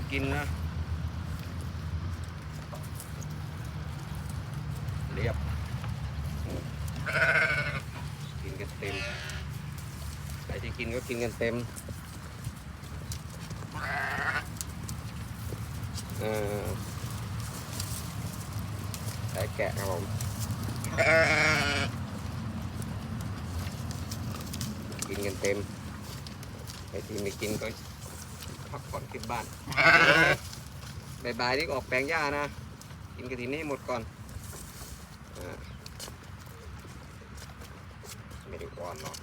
ก็กินนะ เรียบ กินกันเต็มใครที่กินก็กินกันเต็มเออสายแกะครับผมกินกันเต็มใครที่ไม่กินก็ พักผ่อนขึ้นบ้านบ่ายๆนี่ออกแปลงหญ้านะ กินกระถินให้หมดก่อนอ่าไม่ได้ก่อนหรอก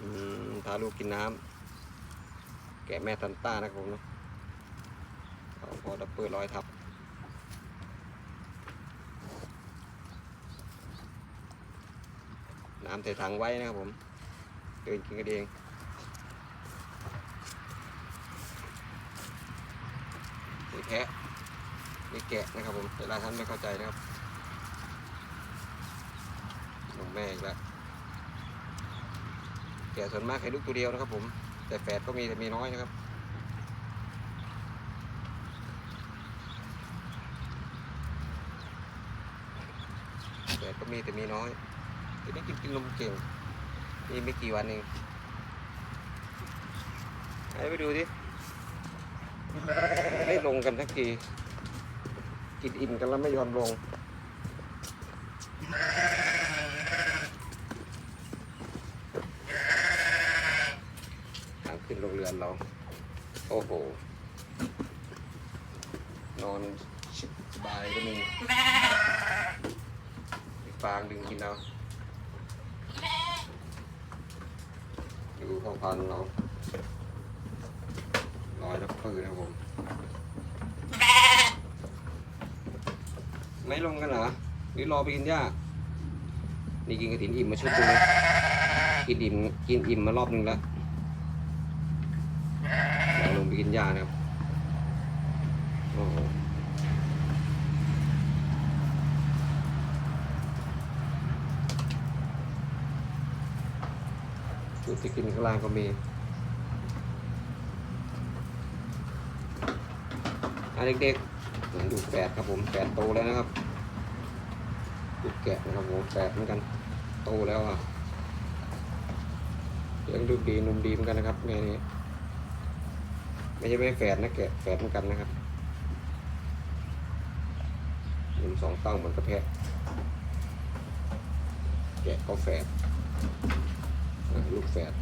อืมพาลูกกินน้ำแกะแม่ตันต้านะครับผมนะเขาพอดับเบิลร้อยทับน้ำใส่ถังไว้นะครับผม เดินกินกันเอง แพะมีแกะนะครับผมเวลาท่านไม่เข้าใจนะครับนมแม่อีกแล้วแกะส่วนมากให้ลูกตัวเดียวนะครับผม แต่แฝดก็มีแต่มีน้อยนะครับแฝดก็มีแต่มีน้อยทีนี้กินกินนมเก่งนี่ไม่กี่วันเองให้ไปดูดิ ไม่ลงกันสักทีกินอิ่มกันแล้วไม่ยอมลง ทางขึ้นโรงเรือนเรา โอ้โห นอนสบายก็มีมีฟางดึงกินเอาดูพ่อพันเรา ปืนนะครับผม ไม่ลงกันเหรอหรือรอไปกินหญ้านี่กินกระถินอิ่มมาชุดหนึงกินอิ่มกินอิ่มมารอบนึงแล้วเราลงไปกินหญ้านะครับโอ้โหชุดที่กินข้างล่างก็มี อะเด็กๆผมดูแฝดครับผมแฝดโตแล้วนะครับดูแกะนะครับผมแฝดเหมือนกัน โตแล้วอะยังดูดีนุ่มดีเหมือนกันนะครับแม่นี้ไม่ใช่ไม่แฝดนะแกะแฝดเหมือนกันนะครับหนึ่งสองเต้าเหมือนกระแพะแกะก็แฝดลูกแฝด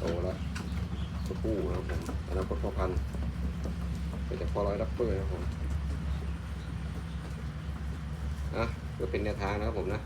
โตแล้วู้นะครับผมอนาคตพอพันเป็นจากพอร้อยรับเปอร์นะครับผมอะเพื่อเป็นแนวทางนะครับผมนะ